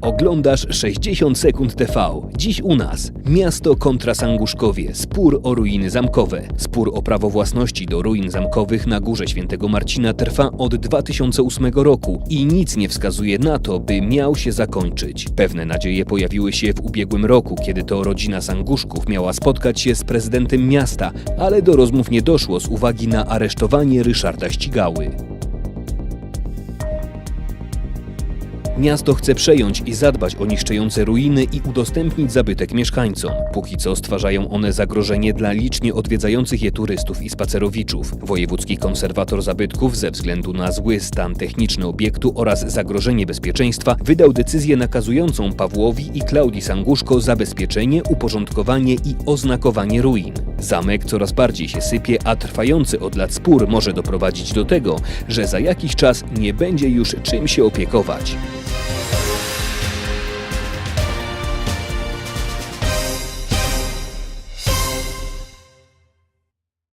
Oglądasz 60 sekund TV. Dziś u nas. Miasto kontra Sanguszkowie. Spór o ruiny zamkowe. Spór o prawo własności do ruin zamkowych na Górze Świętego Marcina trwa od 2008 roku i nic nie wskazuje na to, by miał się zakończyć. Pewne nadzieje pojawiły się w ubiegłym roku, kiedy to rodzina Sanguszków miała spotkać się z prezydentem miasta, ale do rozmów nie doszło z uwagi na aresztowanie Ryszarda Ścigały. Miasto chce przejąć i zadbać o niszczejące ruiny i udostępnić zabytek mieszkańcom. Póki co stwarzają one zagrożenie dla licznie odwiedzających je turystów i spacerowiczów. Wojewódzki konserwator zabytków ze względu na zły stan techniczny obiektu oraz zagrożenie bezpieczeństwa wydał decyzję nakazującą Pawłowi i Klaudii Sanguszko zabezpieczenie, uporządkowanie i oznakowanie ruin. Zamek coraz bardziej się sypie, a trwający od lat spór może doprowadzić do tego, że za jakiś czas nie będzie już czym się opiekować.